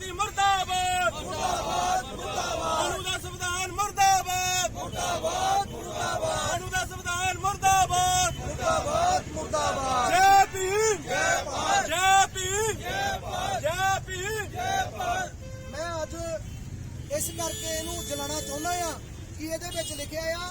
ਸਮਤੀ ਮਰਦਾਬਾਦ। ਮਰਦਾਬਾਦ ਮਰਦਾਬਾਦ। ਅਨੂ ਦਾ ਸੰਵਿਧਾਨ ਮਰਦਾਬਾਦ। ਮਰਦਾਬਾਦ ਮਰਦਾਬਾਦ। ਅਨੂ ਦਾ ਸੰਵਿਧਾਨ ਮਰਦਾਬਾਦ। ਮੁਰਦਾਬਾਦ ਮੁਰਦਾਬਾਦ। ਜੈ ਭੀਮ। ਜੈ ਭਾਰਤ। ਜੈ ਭੀਮ। ਜੈ ਭਾਰਤ। ਜੈ ਭੀਮ। ਜੈ ਭਾਰਤ। ਮੈਂ ਅੱਜ ਇਸ ਕਰਕੇ ਇਹਨੂੰ ਜਲਾਣਾ ਚਾਹੁੰਦਾ ਆ ਕਿ ਇਹਦੇ ਵਿੱਚ ਲਿਖਿਆ ਆ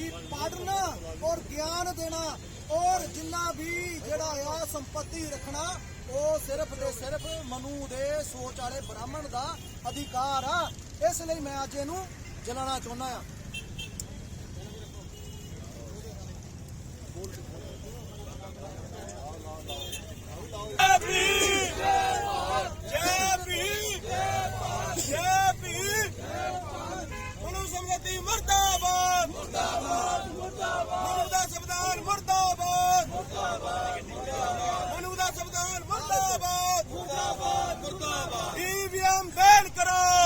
ਕਿ ਪੜ੍ਹਨਾ ਔਰ ਗਿਆਨ ਦੇਣਾ ਔਰ ਜਿੰਨਾ ਵੀ ਜਿਹੜਾ ਆ ਸੰਪਤੀ ਰੱਖਣਾ, ਉਹ ਸਿਰਫ ਤੇ ਸਿਰਫ ਮਨੂ ਦੇ ਸੋਚ ਵਾਲੇ ਬ੍ਰਾਹਮਣ ਦਾ ਅਧਿਕਾਰ ਆ। ਇਸ ਲਈ ਮੈਂ ਅੱਜ ਇਹਨੂੰ ਜਲਾਣਾ ਚਾਹੁੰਦਾ ਆ ਜੈ ਭੀਮ ਜੈ ਭੀਮ ਜੈ ਭੀਮ ਮਨੂ ਸਮਤੀ ਮਰਦਾਬਾਦ ਮੁਰਦਾਬਾਦ ਮੁਰਦਾਬਾਦ ਮਨੂ ਦਾ ਸੰਵਿਧਾਨ ਮਰਦਾਬਾਦ ਮੁਰਦਾਬਾਦ ਮਨੂ ਦਾ ਸੰਵਿਧਾਨ ਮਰਦਾਬਾਦ ਮੁਰਦਾਬਾਦ ਮੁਰਦਾਬਾਦ ਈਵੀਐਮ ਬੈਨ ਕਰੋ ਬੈਨ ਕਰੋ ਬੈਨ ਕਰੋ ਈਵੀਐਮ ਬੈਨ ਕਰੋ ਈਵੀਐਮ ਬੈਨ ਕਰੋ ਬੈਨ ਕਰੋ ਬੈਨ ਕਰੋ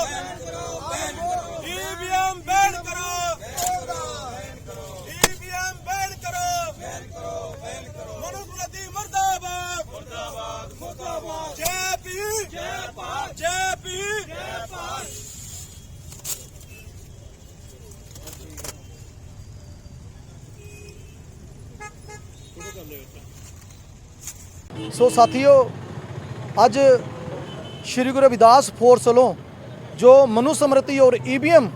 ਮਨੂ ਸਮਤੀ ਮਰਦਾਬਾਦ ਮੁਰਦਾਬਾਦ ਮੁਰਦਾਬਾਦ ਜੈ ਭੀਮ ਜੈ ਭਾਰਤ ਜੈ ਭੀਮ। ਜੈ ਭਾਰਤ ਸੋ ਸਾਥੀਓ, ਅੱਜ ਸ਼੍ਰੀ ਗੁਰੂ ਰਵਿਦਾਸ ਫੋਰਸ ਵੱਲੋਂ ਜੋ ਮਨੂ ਸਮ੍ਰਿਤੀ ਔਰ ਈਵੀਐਮ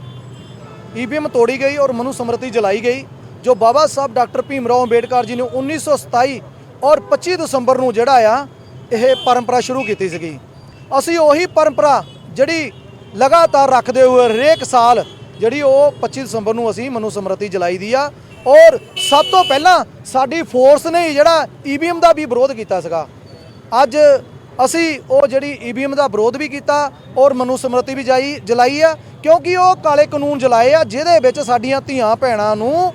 ਈਵੀਐਮ ਤੋੜੀ ਗਈ ਔਰ ਮਨੂ ਸਮ੍ਰਿਤੀ ਜਲਾਈ ਗਈ, ਜੋ ਬਾਬਾ ਸਾਹਿਬ ਡਾਕਟਰ ਭੀਮ ਰਾਓ ਅੰਬੇਡਕਰ ਜੀ ਨੇ 1927 ਔਰ 25 ਦਸੰਬਰ ਨੂੰ ਜਿਹੜਾ ਆ, ਇਹ ਪਰੰਪਰਾ ਸ਼ੁਰੂ ਕੀਤੀ ਸੀਗੀ। ਅਸੀਂ ਉਹੀ ਪਰੰਪਰਾ ਜਿਹੜੀ ਲਗਾਤਾਰ ਰੱਖਦੇ ਹੋਏ ਹਰੇਕ ਸਾਲ ਜਿਹੜੀ ਉਹ 25 ਦਸੰਬਰ ਨੂੰ ਅਸੀਂ ਮਨੂ ਸਮ੍ਰਿਤੀ ਜਲਾਈ ਦੀ ਆ, ਔਰ ਸਭ ਤੋਂ ਪਹਿਲਾਂ ਸਾਡੀ ਫੋਰਸ ਨੇ ਹੀ ਜਿਹੜਾ ਈਵੀਐਮ ਦਾ ਵੀ ਵਿਰੋਧ ਕੀਤਾ ਸੀਗਾ। ਅੱਜ ਅਸੀਂ ਉਹ ਜਿਹੜੀ ਈਵੀਐਮ ਦਾ ਵਿਰੋਧ ਵੀ ਕੀਤਾ ਔਰ ਮਨੂ ਵੀ ਜਾਈ ਜਲਾਈ ਆ, ਕਿਉਂਕਿ ਉਹ ਕਾਲੇ ਕਾਨੂੰਨ ਜਲਾਏ ਆ, ਜਿਹਦੇ ਵਿੱਚ ਸਾਡੀਆਂ ਧੀਆਂ ਭੈਣਾਂ ਨੂੰ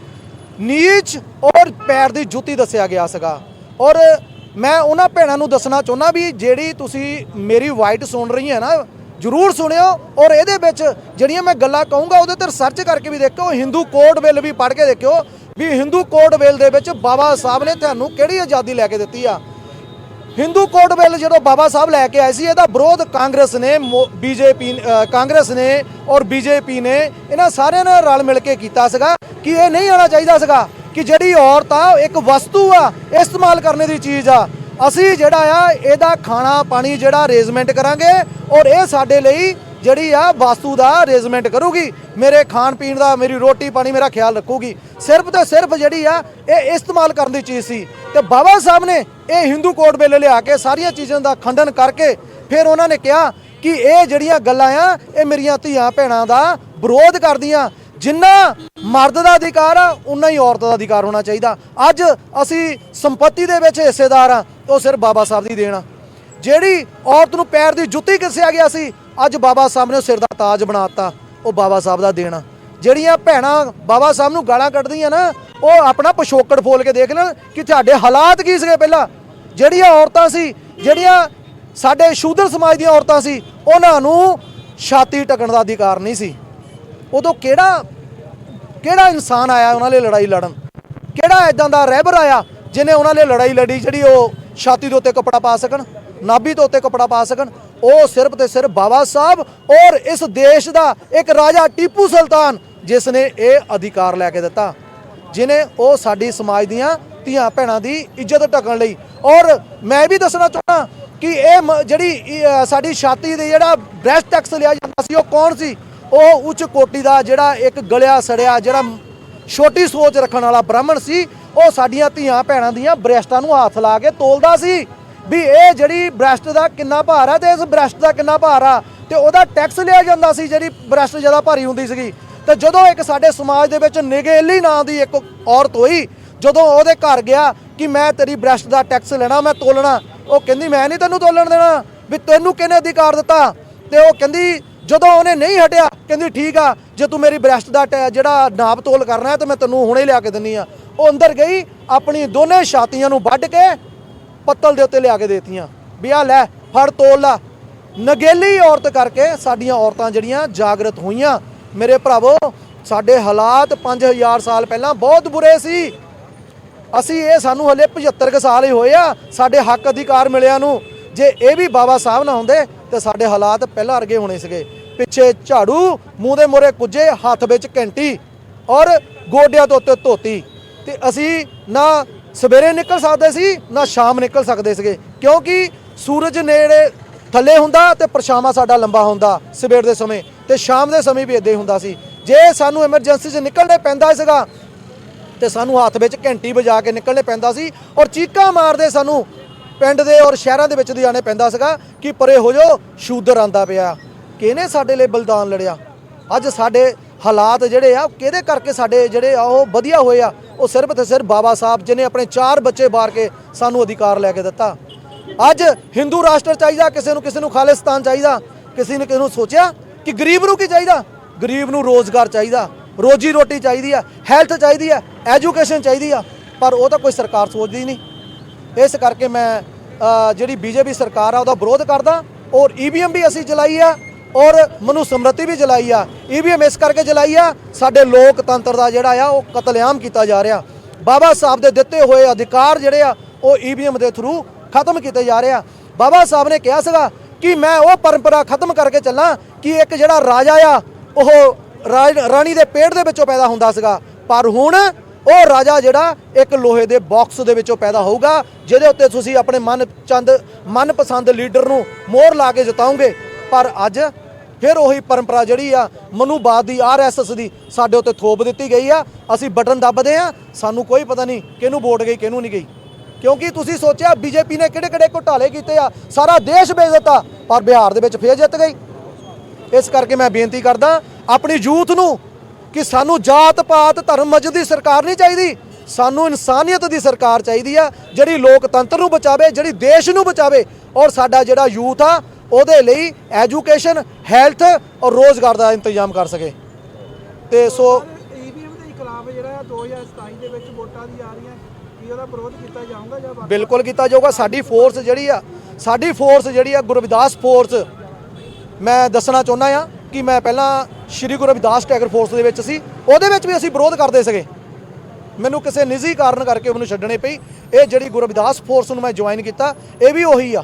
ਨੀਚ ਔਰ ਪੈਰ ਦੀ ਜੁੱਤੀ ਦੱਸਿਆ ਗਿਆ ਸੀਗਾ। ਔਰ ਮੈਂ ਉਹਨਾਂ ਭੈਣਾਂ ਨੂੰ ਦੱਸਣਾ ਚਾਹੁੰਦਾ ਵੀ ਜਿਹੜੀ ਤੁਸੀਂ ਮੇਰੀ ਵਾਈਟ ਸੁਣ ਰਹੀ ਹੈ ਨਾ, ਜਰੂਰ ਸੁਣਿਓ ਔਰ ਇਹਦੇ ਵਿੱਚ ਜਿਹੜੀਆਂ ਮੈਂ ਗੱਲਾਂ ਕਹੂੰਗਾ ਉਹਦੇ ਤੇ ਰਿਸਰਚ ਕਰਕੇ ਵੀ ਦੇਖਿਓ ਹਿੰਦੂ ਕੋਡ ਬਿੱਲ ਵੀ ਪੜ੍ਹ ਕੇ ਦੇਖਿਓ ਵੀ ਹਿੰਦੂ ਕੋਡ ਬਿੱਲ ਦੇ ਵਿੱਚ ਬਾਬਾ ਸਾਹਿਬ ਨੇ ਤੁਹਾਨੂੰ ਕਿਹੜੀ ਆਜ਼ਾਦੀ ਲੈ ਕੇ ਦਿੱਤੀ ਆ? ਹਿੰਦੂ ਕੋਡ ਬਿੱਲ ਜਦੋਂ ਬਾਬਾ ਸਾਹਿਬ ਲੈ ਕੇ ਆਏ ਸੀ, ਇਹਦਾ ਵਿਰੋਧ ਕਾਂਗਰਸ ਨੇ ਬੀਜੇਪੀ ਕਾਂਗਰਸ ਨੇ ਔਰ ਬੀਜੇਪੀ ਨੇ, ਇਹਨਾਂ ਸਾਰਿਆਂ ਨੇ ਰਲ ਮਿਲ ਕੇ ਕੀਤਾ ਸੀਗਾ ਕਿ ਇਹ ਨਹੀਂ ਆਉਣਾ ਚਾਹੀਦਾ ਸੀਗਾ ਕਿ ਜਿਹੜੀ ਔਰਤ ਆ, ਇੱਕ ਵਸਤੂ ਆ, ਇਸਤੇਮਾਲ ਕਰਨੇ ਦੀ ਚੀਜ਼ ਆ, ਅਸੀਂ ਜਿਹੜਾ ਆ, ਇਹਦਾ ਖਾਣਾ ਪਾਣੀ ਜਿਹੜਾ ਅਰੇਂਜਮੈਂਟ ਕਰਾਂਗੇ ਔਰ ਇਹ ਸਾਡੇ ਲਈ ਜਿਹੜੀ ਆ ਵਾਸਤੂ ਦਾ ਅਰੇਂਜਮੈਂਟ ਕਰੂਗੀ, ਮੇਰੇ ਖਾਣ ਪੀਣ ਦਾ, ਮੇਰੀ ਰੋਟੀ ਪਾਣੀ, ਮੇਰਾ ਖਿਆਲ ਰੱਖੂਗੀ। ਸਿਰਫ ਤੇ ਸਿਰਫ ਜਿਹੜੀ ਆ, ਇਹ ਇਸਤੇਮਾਲ ਕਰਨ ਦੀ ਚੀਜ਼ ਸੀ। ਤੇ ਬਾਬਾ ਸਾਹਿਬ ਨੇ ਇਹ ਹਿੰਦੂ ਕੋਡ ਵੇਲੇ ਲਿਆ ਕੇ ਸਾਰੀਆਂ ਚੀਜ਼ਾਂ ਦਾ ਖੰਡਨ ਕਰਕੇ ਫਿਰ ਉਹਨਾਂ ਨੇ ਕਿਹਾ ਕਿ ਇਹ ਜਿਹੜੀਆਂ ਗੱਲਾਂ ਆ, ਇਹ ਮੇਰੀਆਂ ਧੀਆਂ ਭੈਣਾਂ ਦਾ ਵਿਰੋਧ ਕਰਦੀਆਂ। ਜਿੰਨਾ ਮਰਦ ਦਾ ਅਧਿਕਾਰ ਆ ਉਨਾ ਹੀ ਔਰਤ ਦਾ ਅਧਿਕਾਰ ਹੋਣਾ ਚਾਹੀਦਾ। ਅੱਜ ਅਸੀਂ ਸੰਪਤੀ ਦੇ ਵਿੱਚ ਹਿੱਸੇਦਾਰ ਆ ਉਹ ਸਿਰਫ ਬਾਬਾ ਸਾਹਿਬ ਦੀ ਦੇਣ ਆ। ਜਿਹੜੀ ਔਰਤ ਨੂੰ ਪੈਰ ਦੀ ਜੁੱਤੀ ਕਿਸਿਆ ਗਿਆ ਸੀ ਅੱਜ ਬਾਬਾ ਸਾਹਿਬ ਨੇ ਉਹ ਸਿਰ ਦਾ ਤਾਜ ਬਣਾਤਾ, ਉਹ ਬਾਬਾ ਸਾਹਿਬ ਦਾ ਦੇਣਾ। ਜਿਹੜੀਆਂ ਭੈਣਾਂ ਬਾਬਾ ਸਾਹਿਬ ਨੂੰ ਗਾਲਾਂ ਕੱਢਦੀਆਂ ਨਾ, ਉਹ ਆਪਣਾ ਪਿਛੋਕੜ ਫੋਲ ਕੇ ਦੇਖ ਲੈਣ ਕਿ ਤੁਹਾਡੇ ਹਾਲਾਤ ਕੀ ਸੀਗੇ ਪਹਿਲਾਂ। ਜਿਹੜੀਆਂ ਔਰਤਾਂ ਸੀ, ਜਿਹੜੀਆਂ ਸਾਡੇ ਸ਼ੂਦਰ ਸਮਾਜ ਦੀਆਂ ਔਰਤਾਂ ਸੀ, ਉਹਨਾਂ ਨੂੰ ਛਾਤੀ ਟਕਣ ਦਾ ਅਧਿਕਾਰ ਨਹੀਂ ਸੀ। ਉਦੋਂ ਕਿਹੜਾ ਕਿਹੜਾ ਇਨਸਾਨ ਆਇਆ ਉਹਨਾਂ ਲਈ ਲੜਾਈ ਲੜਨ? ਕਿਹੜਾ ਇਦਾਂ ਦਾ ਰਹਿਬਰ ਆਇਆ ਜਿਹਨੇ ਉਹਨਾਂ ਲਈ ਲੜਾਈ ਲੜੀ ਜਿਹੜੀ ਉਹ ਛਾਤੀ ਦੇ ਉੱਤੇ ਕਪੜਾ ਪਾ ਸਕਣ? ਨਾਭੀ ਦੇ ਉੱਤੇ ਕਪੜਾ ਪਾ ਸਕਣ। ਉਹ ਸਿਰਫ ਤੇ ਸਿਰਫ ਬਾਬਾ ਸਾਹਿਬ ਔਰ ਇਸ ਦੇਸ਼ ਦਾ ਇੱਕ ਰਾਜਾ ਟੀਪੂ ਸੁਲਤਾਨ, ਜਿਸ ਨੇ ਇਹ ਅਧਿਕਾਰ ਲੈ ਕੇ ਦਿੱਤਾ, ਜਿਨੇ ਉਹ ਸਾਡੀ ਸਮਾਜ ਦੀਆਂ ਧੀਆਂ ਭੈਣਾਂ ਦੀ ਇੱਜ਼ਤ ਢਕਣ ਲਈ। ਔਰ ਮੈਂ ਵੀ ਦੱਸਣਾ ਚਾਹੁੰਦਾ ਕਿ ਇਹ ਮ- ਜਿਹੜੀ ਸਾਡੀ ਛਾਤੀ ਦੇ ਜਿਹੜਾ ਬ੍ਰੈਸਟ ਟੈਕਸ ਲਿਆ ਜਾਂਦਾ ਸੀ, ਉਹ ਕੌਣ ਸੀ? ਉਹ ਉੱਚ ਕੋਟੀ ਦਾ ਜਿਹੜਾ ਇੱਕ ਗਲਿਆ ਸੜਿਆ, ਜਿਹੜਾ ਛੋਟੀ ਸੋਚ ਰੱਖਣ ਵਾਲਾ ਬ੍ਰਾਹਮਣ ਸੀ। ਉਹ ਸਾਡੀਆਂ ਧੀਆਂ ਭੈਣਾਂ ਦੀਆਂ ਬ੍ਰੈਸਟਾਂ ਨੂੰ ਹੱਥ ਲਾ ਕੇ ਤੋਲਦਾ ਸੀ। ਵੀ ਇਹ ਜਿਹੜੀ ਬ੍ਰੈਸਟ ਦਾ ਕਿੰਨਾ ਭਾਰ ਆ ਤੇ ਇਸ ਬ੍ਰੈਸਟ ਦਾ ਕਿੰਨਾ ਭਾਰ ਆ ਤੇ ਉਹਦਾ ਟੈਕਸ ਲਿਆ ਜਾਂਦਾ ਸੀ ਜਿਹੜੀ ਬ੍ਰੈਸਟ ਜ਼ਿਆਦਾ ਭਾਰੀ ਹੁੰਦੀ ਸੀਗੀ। ਤੇ ਜਦੋਂ ਇੱਕ ਸਾਡੇ ਸਮਾਜ ਦੇ ਵਿੱਚ ਨਿਗੇਲੀ ਨਾਂ ਦੀ ਇੱਕ ਔਰਤ ਹੋਈ, ਜਦੋਂ ਉਹਦੇ ਘਰ ਗਿਆ ਕਿ ਮੈਂ ਤੇਰੀ ਬ੍ਰੈਸਟ ਦਾ ਟੈਕਸ ਲੈਣਾ, ਮੈਂ ਤੋਲਣਾ, ਉਹ ਕਹਿੰਦੀ, ਮੈਂ ਨਹੀਂ ਤੈਨੂੰ ਤੋਲਣ ਦੇਣਾ, ਵੀ ਤੈਨੂੰ ਕਿਹਨੇ ਅਧਿਕਾਰ ਦਿੱਤਾ? ਤੇ ਉਹ ਕਹਿੰਦੀ, ਜਦੋਂ ਉਹਨੇ ਨਹੀਂ ਹਟਿਆ, ਕਹਿੰਦੀ, ਠੀਕ ਆ, ਜੇ ਤੂੰ ਮੇਰੀ ਬ੍ਰੈਸਟ ਦਾ ਟੈ- ਜਿਹੜਾ ਨਾਪ ਤੋਲ ਕਰਨਾ ਹੈ, ਤਾਂ ਮੈਂ ਤੈਨੂੰ ਹੁਣੇ ਲਿਆ ਕੇ ਦਿੰਨੀ ਆ। ਉਹ ਅੰਦਰ ਗਈ, ਆਪਣੀ ਦੋਨੇ ਛਾਤੀਆਂ ਨੂੰ ਵੱਢ ਕੇ ਪੱਤਲ ਦੇ ਉੱਤੇ ਲਿਆ ਕੇ ਦੇਤੀਆਂ। ਵੀ ਆ ਲੈ, ਫੜ, ਤੋਲ ਲਾ। ਨਗੇਲੀ ਔਰਤ ਕਰਕੇ ਸਾਡੀਆਂ ਔਰਤਾਂ ਜਿਹੜੀਆਂ ਜਾਗਰਤ ਹੋਈਆਂ। ਮੇਰੇ ਭਰਾਵੋ, ਸਾਡੇ ਹਾਲਾਤ 5000 ਸਾਲ ਪਹਿਲਾਂ ਬਹੁਤ ਬੁਰੇ ਸੀ। ਅਸੀਂ ਇਹ ਸਾਨੂੰ ਹਲੇ 75 ਕੁ ਸਾਲ ਹੀ ਹੋਏ ਆ, ਸਾਡੇ ਹੱਕ ਅਧਿਕਾਰ ਮਿਲਿਆ ਨੂੰ। ਜੇ ਇਹ ਵੀ ਬਾਬਾ ਸਾਹਿਬ ਨਾ ਹੁੰਦੇ, ਤੇ ਸਾਡੇ ਹਾਲਾਤ ਪਹਿਲਾਂ ਵਰਗੇ ਹੋਣੇ ਸੀਗੇ। ਪਿੱਛੇ ਝਾੜੂ, ਮੂੰਹ ਦੇ ਮੋਰੇ ਕੁੱਜੇ ਹੱਥ ਵਿੱਚ ਘੰਟੀ ਔਰ ਗੋਡਿਆਂ ਤੋਂ ਉੱਤੇ ਧੋਤੀ। ਤੇ ਅਸੀਂ ਨਾ ਸਵੇਰੇ ਨਿਕਲ ਸਕਦੇ ਸੀ, ਨਾ ਸ਼ਾਮ ਨਿਕਲ ਸਕਦੇ ਸੀਗੇ। ਕਿਉਂਕਿ ਸੂਰਜ ਨੇੜੇ ਥੱਲੇ ਹੁੰਦਾ ਤੇ ਪਰਛਾਵਾਂ ਸਾਡਾ ਲੰਬਾ ਹੁੰਦਾ ਸਵੇਰ ਦੇ ਸਮੇਂ ਤੇ ਸ਼ਾਮ ਦੇ ਸਮੇਂ ਵੀ ਇਦਾਂ ਹੀ ਹੁੰਦਾ ਸੀ। ਜੇ ਸਾਨੂੰ ਐਮਰਜੈਂਸੀ 'ਚ ਨਿਕਲਣੇ ਪੈਂਦਾ ਸੀਗਾ, ਤੇ ਸਾਨੂੰ ਹੱਥ ਵਿੱਚ ਘੰਟੀ ਵਜਾ ਕੇ ਨਿਕਲਣੇ ਪੈਂਦਾ ਸੀ ਔਰ ਚੀਕਾਂ ਮਾਰਦੇ ਸਾਨੂੰ ਪਿੰਡ ਦੇ ਔਰ ਸ਼ਹਿਰਾਂ ਦੇ ਵਿੱਚ ਦੀ ਆਣੇ ਪੈਂਦਾ ਸੀਗਾ ਕਿ ਪਰੇ ਹੋ ਜਾਓ, ਸ਼ੂਦਰ ਆਂਦਾ ਪਿਆ। ਕਿਹਨੇ ਸਾਡੇ ਲਈ ਬਲਿਦਾਨ ਲੜਿਆ? ਅੱਜ ਸਾਡੇ ਹਾਲਾਤ ਜਿਹੜੇ ਆ ਕਿਹਦੇ ਕਰਕੇ ਸਾਡੇ ਜਿਹੜੇ ਆ ਉਹ ਵਧੀਆ ਹੋਏ ਆ? ਉਹ ਸਿਰਫ ਤੇ ਸਿਰਫ ਬਾਬਾ ਸਾਹਿਬ ਜਿਨੇ ਆਪਣੇ ਚਾਰ ਬੱਚੇ ਬਾਰ ਕੇ ਸਾਨੂੰ ਅਧਿਕਾਰ ਲੈ ਕੇ ਦਿੱਤਾ। ਅੱਜ ਹਿੰਦੂ ਰਾਸ਼ਟਰ ਚਾਹੀਦਾ ਕਿਸੇ ਨੂੰ ਕਿਸੇ ਨੂੰ ਖਾਲਿਸਤਾਨ ਚਾਹੀਦਾ ਕਿਸੇ ਨੇ ਕਿਸੇ ਨੂੰ ਸੋਚਿਆ ਕਿ ਗਰੀਬ ਨੂੰ ਕੀ ਚਾਹੀਦਾ? ਗਰੀਬ ਨੂੰ ਰੋਜ਼ਗਾਰ ਚਾਹੀਦਾ ਰੋਜੀ ਰੋਟੀ ਚਾਹੀਦੀ ਆ ਹੈਲਥ ਚਾਹੀਦੀ ਆ ਐਜੂਕੇਸ਼ਨ ਚਾਹੀਦੀ ਆ ਪਰ ਉਹ ਤਾਂ ਕੋਈ ਸਰਕਾਰ ਸੋਚਦੀ ਨਹੀਂ। ਇਸ ਕਰਕੇ ਮੈਂ ਅ, ਜਿਹੜੀ ਬੀਜੇਪੀ ਸਰਕਾਰ ਆ ਉਹਦਾ ਵਿਰੋਧ ਕਰਦਾ ਔਰ ਈਵੀਐਮ ਵੀ ਅਸੀਂ ਚਲਾਈ ਆ। ਔਰ ਮਨੂ ਸਮਰਤੀ ਵੀ ਜਲਾਈ ਆ ਈਵੀਐਮ ਇਸ ਕਰਕੇ ਜਲਾਈ ਆ, ਸਾਡੇ ਲੋਕਤੰਤਰ ਦਾ ਜਿਹੜਾ ਆ, ਉਹ ਕਤਲੇਆਮ ਕੀਤਾ ਜਾ ਰਿਹਾ। ਬਾਬਾ ਸਾਹਿਬ ਦੇ ਦਿੱਤੇ ਹੋਏ ਅਧਿਕਾਰ ਜਿਹੜੇ ਆ, ਉਹ ਈਵੀਐਮ ਦੇ ਥਰੂ ਖਤਮ ਕੀਤੇ ਜਾ ਰਹੇ ਆ। ਬਾਬਾ ਸਾਹਿਬ ਨੇ ਕਿਹਾ ਸੀਗਾ ਕਿ ਮੈਂ ਉਹ ਪਰੰਪਰਾ ਖਤਮ ਕਰਕੇ ਚੱਲਾਂ ਕਿ ਇੱਕ ਜਿਹੜਾ ਰਾਜਾ ਆ, ਉਹ ਰਾਜ- ਰਾਣੀ ਦੇ ਪੇਟ ਦੇ ਵਿੱਚੋਂ ਪੈਦਾ ਹੁੰਦਾ ਸੀਗਾ। ਪਰ ਹੁਣ ਉਹ ਰਾਜਾ ਜਿਹੜਾ, ਇੱਕ ਲੋਹੇ ਦੇ ਬਾਕਸ ਦੇ ਵਿੱਚੋਂ ਪੈਦਾ ਹੋਊਗਾ, ਜਿਹਦੇ ਉੱਤੇ ਤੁਸੀਂ ਆਪਣੇ ਮਨ ਚੰਦ ਮਨਪਸੰਦ ਲੀਡਰ ਨੂੰ ਮੋਹਰ ਲਾ ਕੇ ਜਿਤਾਉਂਗੇ। ਪਰ ਅੱਜ ਫਿਰ ਉਹੀ ਪਰੰਪਰਾ ਜਿਹੜੀ ਆ ਮਨੂਵਾਦ ਦੀ ਆਰਐਸਐਸ ਦੀ ਸਾਡੇ ਉੱਤੇ ਥੋਪ ਦਿੱਤੀ ਗਈ ਆ। ਅਸੀਂ ਬਟਨ ਦੱਬਦੇ ਆ, ਸਾਨੂੰ ਕੋਈ ਪਤਾ ਨਹੀਂ ਕਿਹਨੂੰ ਵੋਟ ਗਈ, ਕਿਹਨੂੰ ਨਹੀਂ ਗਈ। ਕਿਉਂਕਿ ਤੁਸੀਂ ਸੋਚਿਆ ਬੀਜੇਪੀ ਨੇ ਕਿਹੜੇ ਕਿਹੜੇ ਘੁਟਾਲੇ ਕੀਤੇ ਆ, ਸਾਰਾ ਦੇਸ਼ ਵੇਚ ਦਿੱਤਾ, ਪਰ ਬਿਹਾਰ ਦੇ ਵਿੱਚ ਫੇਰ ਜਿੱਤ ਗਈ। ਇਸ ਕਰਕੇ ਮੈਂ ਬੇਨਤੀ ਕਰਦਾ, ਆਪਣੀ ਯੂਥ ਨੂੰ ਕਿ ਸਾਨੂੰ ਜਾਤ ਪਾਤ, ਧਰਮ ਮਜਦ ਦੀ ਸਰਕਾਰ ਨਹੀਂ ਚਾਹੀਦੀ, ਸਾਨੂੰ ਇਨਸਾਨੀਅਤ ਦੀ ਸਰਕਾਰ ਚਾਹੀਦੀ ਆ, ਜਿਹੜੀ ਲੋਕਤੰਤਰ ਨੂੰ ਬਚਾਵੇ, ਜਿਹੜੀ ਦੇਸ਼ ਨੂੰ ਬਚਾਵੇ, ਔਰ ਸਾਡਾ ਜਿਹੜਾ ਯੂਥ ਆ ਉਹਦੇ ਲਈ ਐਜੂਕੇਸ਼ਨ ਹੈਲਥ ਔਰ ਰੋਜ਼ਗਾਰ ਦਾ ਇੰਤਜ਼ਾਮ ਕਰ ਸਕੇ। ਤੇ ਸੋ ਈਵੀਐਮ ਦੇ ਖਿਲਾਫ ਜਿਹੜਾ 2027 ਦੇ ਵਿੱਚ ਵੋਟਾਂ ਦੀ ਆ ਰਹੀਆਂ ਕੀ ਉਹਦਾ ਵਿਰੋਧ ਕੀਤਾ ਜਾਊਗਾ ਜਾਂ ਬਾਕੀ ਬਿਲਕੁਲ ਕੀਤਾ ਜਾਊਗਾ। ਸਾਡੀ ਫੋਰਸ ਜਿਹੜੀ ਆ ਸਾਡੀ ਫੋਰਸ ਜਿਹੜੀ ਆ ਗੁਰਵਿਦਾਸ ਫੋਰਸ ਮੈਂ ਦੱਸਣਾ ਚਾਹੁੰਦਾ ਆ ਕਿ ਮੈਂ ਪਹਿਲਾਂ ਸ਼੍ਰੀ ਗੁਰੂ ਰਵਿਦਾਸ ਟੈਗਰ ਫੋਰਸ ਦੇ ਵਿੱਚ ਸੀ। ਉਹਦੇ ਵਿੱਚ ਵੀ ਅਸੀਂ ਵਿਰੋਧ ਕਰਦੇ ਸੀਗੇ। ਮੈਨੂੰ ਕਿਸੇ ਨਿੱਜੀ ਕਾਰਨ ਕਰਕੇ ਉਹਨੂੰ ਛੱਡਣੇ ਪਈ। ਇਹ ਜਿਹੜੀ ਗੁਰੂ ਰਵਿਦਾਸ ਫੋਰਸ ਨੂੰ ਮੈਂ ਜੁਆਇਨ ਕੀਤਾ ਇਹ ਵੀ ਉਹੀ ਆ।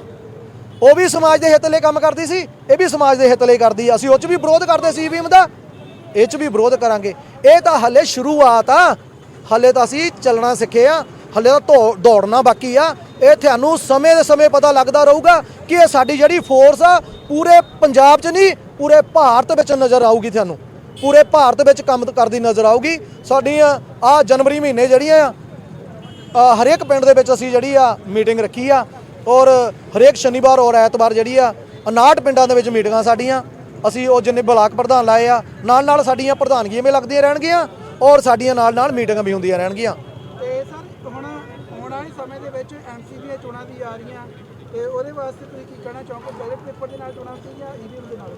ਉਹ ਵੀ ਸਮਾਜ ਦੇ ਹਿੱਤ ਲਈ ਕੰਮ ਕਰਦੀ ਸੀ, ਇਹ ਵੀ ਸਮਾਜ ਦੇ ਹਿੱਤ ਲਈ ਕਰਦੀ ਅਸੀਂ ਉਹ 'ਚ ਵੀ ਵਿਰੋਧ ਕਰਦੇ ਸੀ ਈਵੀਐਮ ਦਾ, ਇਹ 'ਚ ਵੀ ਵਿਰੋਧ ਕਰਾਂਗੇ। ਇਹ ਤਾਂ ਹਲੇ ਸ਼ੁਰੂਆਤ ਆ, ਹਲੇ ਤਾਂ ਅਸੀਂ ਚੱਲਣਾ ਸਿੱਖੇ ਆ, ਹਲੇ ਤਾਂ ਧੋ- ਦੌੜਨਾ ਬਾਕੀ ਆ। ਇਹ ਤੁਹਾਨੂੰ ਸਮੇਂ ਦੇ ਸਮੇਂ ਪਤਾ ਲੱਗਦਾ ਰਹੂਗਾ ਕਿ ਇਹ ਸਾਡੀ ਜਿਹੜੀ ਫੋਰਸ ਆ, ਪੂਰੇ ਪੰਜਾਬ 'ਚ ਨਹੀਂ, ਪੂਰੇ ਭਾਰਤ ਵਿੱਚ ਨਜ਼ਰ ਆਊਗੀ ਤੁਹਾਨੂੰ। ਪੂਰੇ ਭਾਰਤ ਵਿੱਚ ਕੰਮ ਕਰਦੀ ਨਜ਼ਰ ਆਊਗੀ। ਸਾਡੀਆਂ ਆ ਜਨਵਰੀ ਮਹੀਨੇ ਜਿਹੜੀਆਂ ਆ ਹਰੇਕ ਪਿੰਡ ਦੇ ਵਿੱਚ ਅਸੀਂ ਜਿਹੜੀ ਆ ਮੀਟਿੰਗ ਰੱਖੀ ਆ ਔਰ ਹਰੇਕ ਸ਼ਨੀਵਾਰ ਔਰ ਐਤਵਾਰ ਜਿਹੜੀ ਆ 59 ਪਿੰਡਾਂ ਦੇ ਵਿੱਚ ਮੀਟਿੰਗਾਂ ਸਾਡੀਆਂ। ਅਸੀਂ ਉਹ ਜਿੰਨੇ ਬਲਾਕ ਪ੍ਰਧਾਨ ਲਾਏ ਆ ਨਾਲ ਨਾਲ ਸਾਡੀਆਂ ਪ੍ਰਧਾਨਗੀਆਂ ਵੀ ਲੱਗਦੀਆਂ ਰਹਿਣਗੀਆਂ ਔਰ ਸਾਡੀਆਂ ਨਾਲ ਨਾਲ ਮੀਟਿੰਗਾਂ ਵੀ ਹੁੰਦੀਆਂ ਰਹਿਣਗੀਆਂ। ਤੇ ਸਰ ਹੁਣ ਆਉਣ ਵਾਲੇ ਸਮੇਂ ਦੇ ਵਿੱਚ ਐਮਸੀਬੀ ਚੋਣਾਂ ਦੀ ਆ ਰਹੀਆਂ ਤੇ ਉਹਦੇ ਵਾਸਤੇ ਤੁਸੀਂ ਕੀ ਕਹਿਣਾ ਚਾਹੋਗੇ? ਬੈਲਟ ਪੇਪਰ ਦੇ ਨਾਲ ਚੋਣਾਂ ਸੀ ਜਾਂ ਈਵੀਐਮ ਦੇ ਨਾਲ?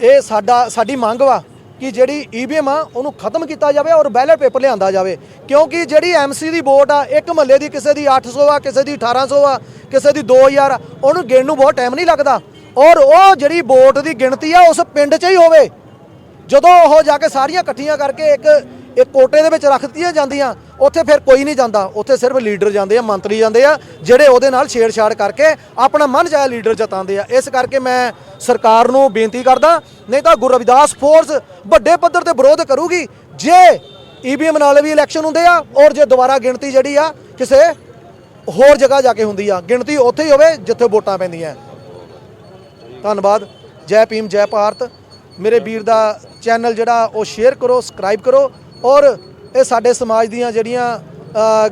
ਇਹ ਸਾਡਾ ਸਾਡੀ ਮੰਗ ਵਾ। ਕਿ ਜਿਹੜੀ ਈਵੀਐਮ ਆ, ਉਹਨੂੰ ਖਤਮ ਕੀਤਾ ਜਾਵੇ ਔਰ ਬੈਲਟ ਪੇਪਰ ਲਿਆਂਦਾ ਜਾਵੇ। ਕਿਉਂਕਿ ਜਿਹੜੀ ਐਮਸੀ ਦੀ ਵੋਟ ਆ, ਇੱਕ ਮਹੱਲੇ ਦੀ ਕਿਸੇ ਦੀ 800 ਆ, ਕਿਸੇ ਦੀ 1800 ਆ, ਕਿਸੇ ਦੀ 2000 ਆ, ਉਹਨੂੰ ਗਿਣਨ ਨੂੰ ਬਹੁਤ ਟਾਈਮ ਨਹੀਂ ਲੱਗਦਾ। ਔਰ ਉਹ ਜਿਹੜੀ ਵੋਟ ਦੀ ਗਿਣਤੀ ਆ, ਉਸ ਪਿੰਡ 'ਚ ਹੀ ਹੋਵੇ। ਜਦੋਂ ਉਹ ਜਾ ਕੇ ਸਾਰੀਆਂ ਇਕੱਠੀਆਂ ਕਰਕੇ ਇੱਕ ਇਹ ਕੋਟੇ ਦੇ ਵਿੱਚ ਰੱਖ ਦਿੱਤੀਆਂ ਜਾਂਦੀਆਂ, ਉੱਥੇ ਫਿਰ ਕੋਈ ਨਹੀਂ ਜਾਂਦਾ। ਉੱਥੇ ਸਿਰਫ ਲੀਡਰ ਜਾਂਦੇ ਆ, ਮੰਤਰੀ ਜਾਂਦੇ ਆ, ਜਿਹੜੇ ਉਹਦੇ ਨਾਲ ਛੇੜਛਾੜ ਕਰਕੇ ਆਪਣਾ ਮਨ ਚਾਹਿਆ ਲੀਡਰ ਜਤਾਉਂਦੇ ਆ। ਇਸ ਕਰਕੇ ਮੈਂ ਸਰਕਾਰ ਨੂੰ ਬੇਨਤੀ ਕਰਦਾ, ਨਹੀਂ ਤਾਂ ਗੁਰੂ ਰਵਿਦਾਸ ਫੋਰਸ ਵੱਡੇ ਪੱਧਰ ਤੇ ਵਿਰੋਧ ਕਰੂਗੀ। ਜੇ ਈਵੀਐਮ ਨਾਲ ਵੀ ਇਲੈਕਸ਼ਨ ਹੁੰਦੇ ਆ, ਔਰ ਜੇ ਦੁਬਾਰਾ ਗਿਣਤੀ ਜਿਹੜੀ ਆ ਕਿਸੇ ਹੋਰ ਜਗ੍ਹਾ ਜਾ ਕੇ ਹੁੰਦੀ ਆ, ਗਿਣਤੀ ਉੱਥੇ ਹੀ ਹੋਵੇ ਜਿੱਥੇ ਵੋਟਾਂ ਪੈਂਦੀਆਂ। ਧੰਨਵਾਦ। ਜੈ ਭੀਮ, ਜੈ ਭਾਰਤ। ਮੇਰੇ ਵੀਰ ਦਾ ਚੈਨਲ ਜਿਹੜਾ, ਉਹ ਸ਼ੇਅਰ ਕਰੋ ਸਬਸਕ੍ਰਾਈਬ ਕਰੋ। ਔਰ ਇਹ ਸਾਡੇ ਸਮਾਜ ਦੀਆਂ ਜਿਹੜੀਆਂ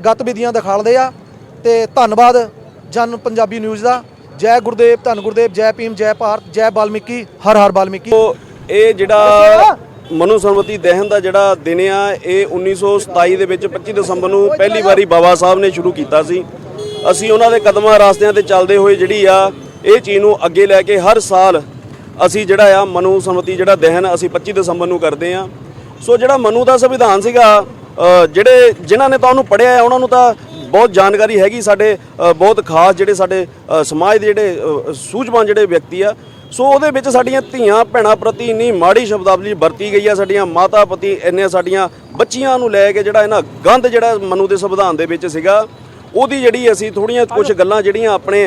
ਗਤੀਵਿਧੀਆਂ ਦਿਖਾਲਦੇ ਆ ਤੇ ਧੰਨਵਾਦ ਜਨ ਪੰਜਾਬੀ ਨਿਊਜ਼ ਦਾ। ਜੈ ਗੁਰਦੇਵ ਧੰਨ ਗੁਰਦੇਵ ਜੈ ਭੀਮ ਜੈ ਭਾਰਤ ਜੈ ਬਾਲਮੀਕੀ ਹਰ ਹਰ ਬਾਲਮੀਕੀ। ਇਹ ਜਿਹੜਾ ਮਨੂ ਸਰਮਤੀ ਦਹਨ ਦਾ ਜਿਹੜਾ ਦਿਨ ਆ ਇਹ 1927 ਦੇ ਵਿੱਚ 25 ਦਸੰਬਰ ਨੂੰ ਪਹਿਲੀ ਵਾਰੀ ਬਾਬਾ ਸਾਹਿਬ ਨੇ ਸ਼ੁਰੂ ਕੀਤਾ ਸੀ। ਅਸੀਂ ਉਹਨਾਂ ਦੇ ਕਦਮਾਂ ਰਾਸਤਿਆਂ ਤੇ ਚੱਲਦੇ ਹੋਏ ਜਿਹੜੀ ਆ ਇਹ ਚੀਜ਼ ਨੂੰ ਅੱਗੇ ਲੈ ਕੇ ਹਰ ਸਾਲ ਅਸੀਂ ਜਿਹੜਾ ਆ ਮਨੂ ਸਰਮਤੀ ਜਿਹੜਾ ਦਹਨ ਅਸੀਂ 25 ਦਸੰਬਰ ਨੂੰ ਕਰਦੇ ਆ। ਸੋ ਜਿਹੜਾ ਮਨੂ ਦਾ ਸੰਵਿਧਾਨ ਸੀਗਾ ਜਿਹੜੇ ਜਿਨ੍ਹਾਂ ਨੇ ਤਾਂ ਉਹਨੂੰ ਪੜ੍ਹਿਆ ਹੈ, ਉਹਨਾਂ ਨੂੰ ਤਾਂ ਬਹੁਤ ਜਾਣਕਾਰੀ ਹੈਗੀ ਸਾਡੇ ਬਹੁਤ ਖਾਸ ਜਿਹੜੇ ਸਾਡੇ ਸਮਾਜ ਦੇ ਜਿਹੜੇ ਸੂਝਵਾਨ ਜਿਹੜੇ ਵਿਅਕਤੀ ਆ। ਸੋ ਉਹਦੇ ਵਿੱਚ ਸਾਡੀਆਂ ਧੀਆਂ ਭੈਣਾਂ ਪ੍ਰਤੀ ਇੰਨੀ ਮਾੜੀ ਸ਼ਬਦਾਵਲੀ ਵਰਤੀ ਗਈ ਆ, ਸਾਡੀਆਂ ਮਾਤਾ ਪਤੀ ਇੰਨੇ ਸਾਡੀਆਂ ਬੱਚੀਆਂ ਨੂੰ ਲੈ ਕੇ ਜਿਹੜਾ ਇਹਨਾਂ ਗੰਦ ਜਿਹੜਾ ਮਨੂ ਦੇ ਸੰਵਿਧਾਨ ਦੇ ਵਿੱਚ ਸੀਗਾ, ਉਹਦੀ ਜਿਹੜੀ ਅਸੀਂ ਥੋੜੀਆਂ ਕੁਝ ਗੱਲਾਂ ਜਿਹੜੀਆਂ ਆਪਣੇ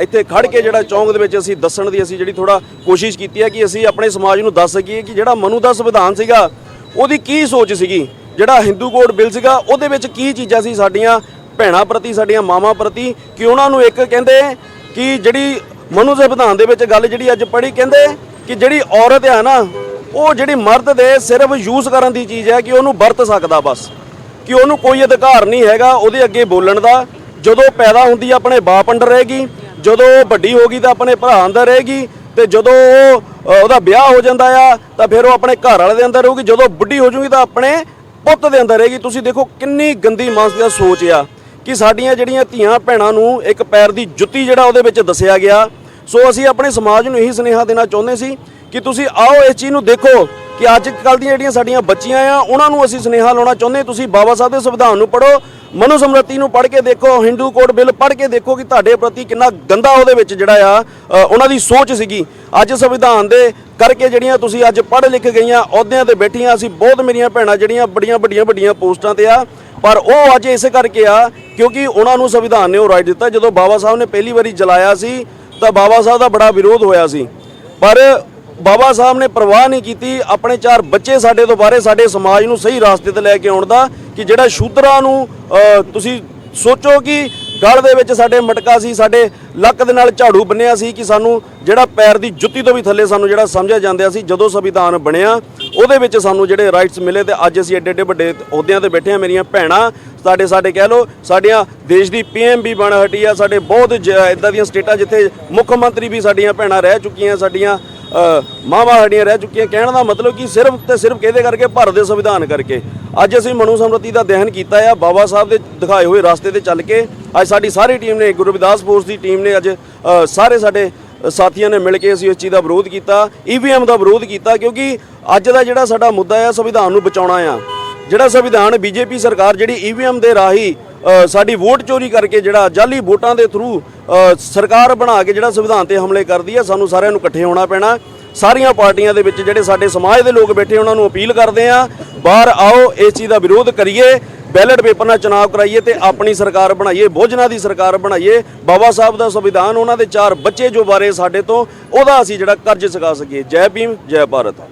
ਇੱਥੇ ਖੜ ਕੇ ਜਿਹੜਾ ਚੌਂਕ ਦੇ ਵਿੱਚ ਅਸੀਂ ਦੱਸਣ ਦੀ ਅਸੀਂ ਜਿਹੜੀ ਥੋੜਾ ਕੋਸ਼ਿਸ਼ ਕੀਤੀ ਹੈ ਕਿ ਅਸੀਂ ਆਪਣੇ ਸਮਾਜ ਨੂੰ ਦੱਸ ਸਕੀਏ ਕਿ ਜਿਹੜਾ ਮਨੂ ਦਾ ਸੰਵਿਧਾਨ ਸੀਗਾ ਉਹਦੀ ਕੀ ਸੋਚ ਸੀਗੀ? ਜਿਹੜਾ ਹਿੰਦੂ ਕੋਡ ਬਿੱਲ ਸੀਗਾ, ਉਹਦੇ ਵਿੱਚ ਕੀ ਚੀਜ਼ਾਂ ਸੀ ਸਾਡੀਆਂ? ਭੈਣਾਂ ਪ੍ਰਤੀ, ਸਾਡੀਆਂ ਮਾਵਾਂ ਪ੍ਰਤੀ, ਕਿ ਉਹਨਾਂ ਨੂੰ ਇੱਕ ਕਹਿੰਦੇ ਕਿ ਜਿਹੜੀ ਮਨੂ ਸੰਵਿਧਾਨ ਦੇ ਵਿੱਚ ਗੱਲ ਜਿਹੜੀ ਅੱਜ ਪੜ੍ਹੀ, ਕਹਿੰਦੇ ਕਿ ਜਿਹੜੀ ਔਰਤ ਹੈ ਨਾ, ਉਹ ਜਿਹੜੀ ਮਰਦ ਦੇ ਸਿਰਫ ਯੂਜ਼ ਕਰਨ ਦੀ ਚੀਜ਼ ਹੈ ਕਿ ਉਹਨੂੰ ਵਰਤ ਸਕਦਾ ਬਸ। ਕਿ ਉਹਨੂੰ ਕੋਈ ਅਧਿਕਾਰ ਨਹੀਂ ਹੈਗਾ ਉਹਦੇ ਅੱਗੇ ਬੋਲਣ ਦਾ। ਜਦੋਂ ਪੈਦਾ ਹੁੰਦੀ ਆਪਣੇ ਬਾਪ ਅੰਡਰ ਰਹੇਗੀ। ਜਦੋਂ ਉਹ ਵੱਡੀ ਹੋ ਗਈ ਤਾਂ ਆਪਣੇ ਭਰਾ ਅੰਦਰ ਰਹੇਗੀ। ਤੇ ਜਦੋਂ ਉਹ ਉਹਦਾ ਵਿਆਹ ਹੋ ਜਾਂਦਾ ਆ, ਤਾਂ ਫਿਰ ਉਹ ਆਪਣੇ ਘਰ ਵਾਲੇ ਦੇ ਅੰਦਰ ਰਹੂਗੀ। ਜਦੋਂ ਬੁੱਢੀ ਹੋ ਜੂਗੀ ਤਾਂ ਆਪਣੇ ਪੁੱਤ ਦੇ ਅੰਦਰ ਰਹੇਗੀ। ਤੁਸੀਂ ਦੇਖੋ ਕਿੰਨੀ ਗੰਦੀ ਮਾਨਸ ਮਾਨਸਿਕਤਾ ਸੋਚ ਆ ਕਿ ਸਾਡੀਆਂ ਜਿਹੜੀਆਂ ਧੀਆਂ ਭੈਣਾਂ ਨੂੰ ਇੱਕ ਪੈਰ ਦੀ ਜੁੱਤੀ ਜਿਹੜਾ ਉਹਦੇ ਵਿੱਚ ਦੱਸਿਆ ਗਿਆ। ਸੋ ਅਸੀਂ ਆਪਣੇ ਸਮਾਜ ਨੂੰ ਇਹੀ ਸੁਨੇਹਾ ਦੇਣਾ ਚਾਹੁੰਦੇ ਸੀ ਕਿ ਤੁਸੀਂ ਆਓ ਇਸ ਚੀਜ਼ ਨੂੰ ਦੇਖੋ ਕਿ ਅੱਜ ਕੱਲ ਦੀਆਂ ਜਿਹੜੀਆਂ ਸਾਡੀਆਂ ਬੱਚੀਆਂ ਆ, ਉਹਨਾਂ ਨੂੰ ਅਸੀਂ ਸੁਨੇਹਾ ਲਾਉਣਾ ਚਾਹੁੰਦੇ। ਤੁਸੀਂ ਬਾਬਾ ਸਾਹਿਬ ਦੇ ਸੰਵਿਧਾਨ ਨੂੰ ਪੜ੍ਹੋ। ਮਨੂ ਸਮਰਤੀ ਨੂੰ ਪੜ੍ਹ ਕੇ ਦੇਖੋ ਹਿੰਦੂ ਕੋਡ ਬਿੱਲ ਪੜ੍ਹ ਕੇ ਦੇਖੋ ਕਿ ਤੁਹਾਡੇ ਪ੍ਰਤੀ ਕਿੰਨਾ ਗੰਦਾ ਉਹਦੇ ਵਿੱਚ ਜਿਹੜਾ ਆ ਉਹਨਾਂ ਦੀ ਸੋਚ ਸੀਗੀ। ਅੱਜ ਸੰਵਿਧਾਨ ਦੇ ਕਰਕੇ ਜਿਹੜੀਆਂ ਤੁਸੀਂ ਅੱਜ ਪੜ੍ਹ ਲਿਖ ਗਈਆਂ, ਅਹੁਦਿਆਂ ਤੇ ਬੈਠੀਆਂ ਅਸੀਂ ਬਹੁਤ ਮੇਰੀਆਂ ਭੈਣਾਂ ਜਿਹੜੀਆਂ ਬੜੀਆਂ ਵੱਡੀਆਂ ਵੱਡੀਆਂ ਪੋਸਟਾਂ ਤੇ ਆ, ਪਰ ਉਹ ਅੱਜ ਇਸੇ ਕਰਕੇ ਆ, ਕਿਉਂਕਿ ਉਹਨਾਂ ਨੂੰ ਸੰਵਿਧਾਨ ਨੇ ਉਹ ਰਾਈਟ ਦਿੱਤਾ। ਜਦੋਂ ਬਾਬਾ ਸਾਹਿਬ ਨੇ ਪਹਿਲੀ ਵਾਰੀ ਜਲਾਇਆ ਸੀ, ਤਾਂ ਬਾਬਾ ਸਾਹਿਬ ਦਾ ਬੜਾ ਵਿਰੋਧ ਹੋਇਆ ਸੀ। ਪਰ ਬਾਬਾ ਸਾਹਿਬ ਨੇ ਪਰਵਾਹ ਨਹੀਂ ਕੀਤੀ, ਆਪਣੇ ਚਾਰ ਬੱਚੇ ਸਾਡੇ ਤੋਂ ਬਾਰੇ ਸਾਡੇ ਸਮਾਜ ਨੂੰ ਸਹੀ ਰਾਸਤੇ ਤੇ ਲੈ ਕੇ ਆਉਣ ਦਾ। ਕਿ ਜਿਹੜਾ ਸ਼ੂਦਰਾਂ ਨੂੰ ਤੁਸੀਂ ਸੋਚੋ ਕਿ ਗਲ ਦੇ ਵਿੱਚ ਸਾਡੇ ਮਟਕਾ ਸੀ ਸਾਡੇ ਲੱਕ ਦੇ ਨਾਲ ਝਾੜੂ ਬੰਨਿਆ ਸੀ ਕਿ ਸਾਨੂੰ ਜਿਹੜਾ ਪੈਰ ਦੀ ਜੁੱਤੀ ਤੋਂ ਵੀ ਥੱਲੇ ਸਾਨੂੰ ਜਿਹੜਾ ਸਮਝਿਆ ਜਾਂਦਾ ਸੀ ਜਦੋਂ ਸੰਵਿਧਾਨ ਬਣਿਆ ਉਹਦੇ ਵਿੱਚ ਸਾਨੂੰ ਜਿਹੜੇ ਰਾਈਟਸ ਮਿਲੇ ਤੇ ਅੱਜ ਅਸੀਂ ਐਡੇ ਐਡੇ ਵੱਡੇ ਅਹੁਦਿਆਂ ਤੇ ਬੈਠੇ ਆ ਮੇਰੀਆਂ ਭੈਣਾਂ ਸਾਡੇ ਸਾਡੇ ਕਹਿ ਲਓ ਸਾਡੀਆਂ ਦੇਸ਼ ਦੀ ਪੀਐਮ ਵੀ ਬਣ ਹਟੀ ਆ ਸਾਡੇ ਬਹੁਤ ਇਦਾਂ ਦੀਆਂ ਸਟੇਟਾਂ ਜਿੱਥੇ ਮੁੱਖ ਮੰਤਰੀ ਵੀ ਸਾਡੀਆਂ ਭੈਣਾਂ ਰਹਿ ਚੁੱਕੀਆਂ ਸਾਡੀਆਂ ਅ, ਮਾਵਾਂ ਸਾਡੀਆਂ ਰਹਿ ਚੁੱਕੀਆਂ ਕਹਿਣ ਦਾ ਮਤਲਬ ਕਿ ਸਿਰਫ ਤੇ ਸਿਰਫ ਕਿਹਦੇ ਕਰਕੇ ਭਾਰਤ ਦੇ ਸੰਵਿਧਾਨ ਕਰਕੇ। ਅੱਜ ਅਸੀਂ ਮਨੂ ਸਮਰਤੀ ਦਾ ਦਹਨ ਕੀਤਾ ਆ। ਬਾਬਾ ਸਾਹਿਬ ਦੇ ਦਿਖਾਏ ਹੋਏ ਰਸਤੇ ਤੇ ਚੱਲ ਕੇ ਅੱਜ ਸਾਡੀ ਸਾਰੀ ਟੀਮ ਨੇ, ਗੁਰੂ ਰਵਿਦਾਸ ਫੋਰਸ ਦੀ ਟੀਮ ਨੇ ਅੱਜ ਸਾਰੇ ਸਾਡੇ ਸਾਥੀਆਂ ਨੇ ਮਿਲ ਕੇ ਅਸੀਂ ਇਸ ਚੀਜ਼ ਦਾ ਵਿਰੋਧ ਕੀਤਾ ਈਵੀਐਮ ਦਾ ਵਿਰੋਧ ਕੀਤਾ ਕਿਉਂਕਿ ਅੱਜ ਦਾ ਜਿਹੜਾ ਸਾਡਾ ਮੁੱਦਾ ਆ, ਸੰਵਿਧਾਨ ਨੂੰ ਬਚਾਉਣਾ ਆ। ਜਿਹੜਾ ਸੰਵਿਧਾਨ ਬੀਜੇਪੀ ਸਰਕਾਰ ਜਿਹੜੀ ਈਵੀਐਮ ਦੇ ਰਾਹੀਂ ਸਾਡੀ ਵੋਟ ਚੋਰੀ ਕਰਕੇ ਜਿਹੜਾ ਜਾਲੀ ਵੋਟਾਂ ਦੇ ਥਰੂ ਸਰਕਾਰ ਬਣਾ ਕੇ ਜਿਹੜਾ ਸੰਵਿਧਾਨ ਤੇ ਹਮਲੇ ਕਰਦੀ ਆ, ਸਾਨੂੰ ਸਾਰਿਆਂ ਨੂੰ ਇਕੱਠੇ ਹੋਣਾ ਪੈਣਾ। ਸਾਰੀਆਂ ਪਾਰਟੀਆਂ ਦੇ ਵਿੱਚ ਜਿਹੜੇ ਸਾਡੇ ਸਮਾਜ ਦੇ ਲੋਕ ਬੈਠੇ ਉਹਨਾਂ ਨੂੰ ਅਪੀਲ ਕਰਦੇ ਆ ਬਾਹਰ ਆਓ, ਇਸ ਚੀਜ਼ ਦਾ ਵਿਰੋਧ ਕਰੀਏ, ਬੈਲਟ ਪੇਪਰ ਨਾਲ ਚੁਣਾਵ ਕਰਾਈਏ ਤੇ ਆਪਣੀ ਸਰਕਾਰ ਬਣਾਈਏ, ਬੋਝਨਾ ਦੀ ਸਰਕਾਰ ਬਣਾਈਏ। ਬਾਬਾ ਸਾਹਿਬ ਦਾ ਸੰਵਿਧਾਨ, ਉਹਨਾਂ ਦੇ ਚਾਰ ਬੱਚੇ ਜੋ ਬਾਰੇ ਸਾਡੇ ਤੋਂ, ਉਹਦਾ ਅਸੀਂ ਜਿਹੜਾ ਕਰਜ਼ ਚੁਕਾ ਸਕੀਏ। ਜੈ ਭੀਮ, ਜੈ ਭਾਰਤ।